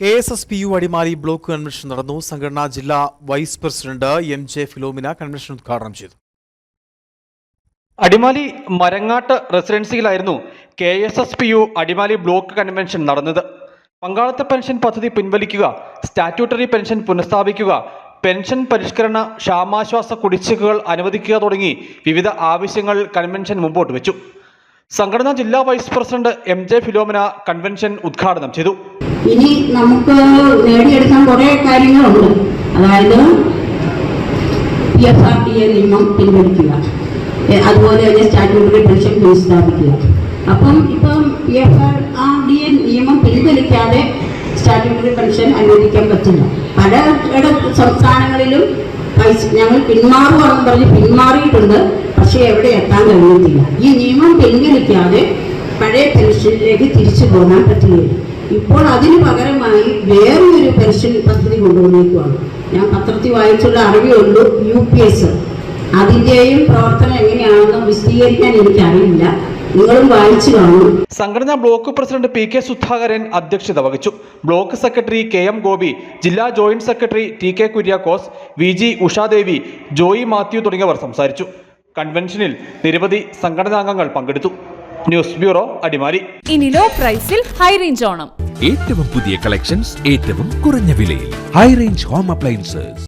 K S S P U Adimali block convention നടന്നു. സംഘടനാ ജില്ലാ vice president M J Philomina convention ഉദ്ഘാടനം ചെയ്തു. Adimali Marangattu റെസിഡൻസിയിലായിരുന്നു K S S P U Adimali block convention നടന്നത്. പങ്കാളിത്ത pension പദ്ധതി പിൻവലിക്കുക സ്റ്റാറ്റ്യൂട്ടറി പെൻഷൻ പുനഃസ്ഥാപിക്കുക പെൻഷൻ പരിഷ്കരണ ക്ഷാമാശ്വാസ കുടിശ്ശികകൾ അനുവദിക്കുക തുടങ്ങി വിവിധ ആവശ്യങ്ങൾ കൺവെൻഷൻ മുമ്പോട്ട് വെച്ചു. സംഘടനാ ജില്ലാ vice president M J Philomina convention ഉദ്ഘാടനം ചെയ്തു. ഇനി നമുക്ക് നേടിയെടുക്കാൻ കുറെ കാര്യങ്ങളുണ്ട്. അതായത് P F R T A നിയമം പിൻവലിക്കുക. അതുപോലെ തന്നെ സ്റ്റാറ്റ്യൂട്ടറി പെൻഷൻ പുനഃസ്ഥാപിക്കുക. അപ്പം ഇപ്പം P F R D A നിയമം പിൻവലിക്കാതെ സ്റ്റാറ്റ്യൂട്ടറി പെൻഷൻ അനുവദിക്കാൻ പറ്റില്ല. പല സംസ്ഥാനങ്ങളിലും പൈസ ഞങ്ങൾ പിന്മാറുകയാണെന്ന് പറഞ്ഞ് പിന്മാറിയിട്ടുണ്ട്. പക്ഷേ എവിടെ എത്താൻ കഴിയത്തില്ല. ഈ നിയമം പിൻവലിക്കാതെ പഴയ പെൻഷനിലേക്ക് തിരിച്ചു പോകാൻ പറ്റുകയില്ല ഇപ്പോൾ അതിന് പകരമായി വേറൊരു പെൻഷൻ പദ്ധതി കൊണ്ടുവന്നേക്കുവാണ്. ഞാൻ പത്രത്തിൽ വായിച്ചുള്ള അറിവേ ഉള്ളൂ യു പി എസ്. അതിന്റെയും പ്രവർത്തനം എങ്ങനെയാണെന്ന് വിശദീകരിക്കാൻ എനിക്കറിയില്ല. സംഘടനാ block president P K Sudhakaran അധ്യക്ഷത വഹിച്ചു. Block secretary K M Gopi ജില്ലാ joint secretary T K Kuriakose V G Ushadevi Joy Mathew തുടങ്ങിയവർ സംസാരിച്ചു. കൺവെൻഷനിൽ നിരവധി സംഘടനാംഗങ്ങൾ പങ്കെടുത്തു. News bureau Adimali. ഇനി ലോ പ്രൈസിൽ ഹൈ റേഞ്ച് ഓണം. ഏറ്റവും പുതിയ കളക്ഷൻസ് ഏറ്റവും കുറഞ്ഞ വിലയിൽ. High range home appliances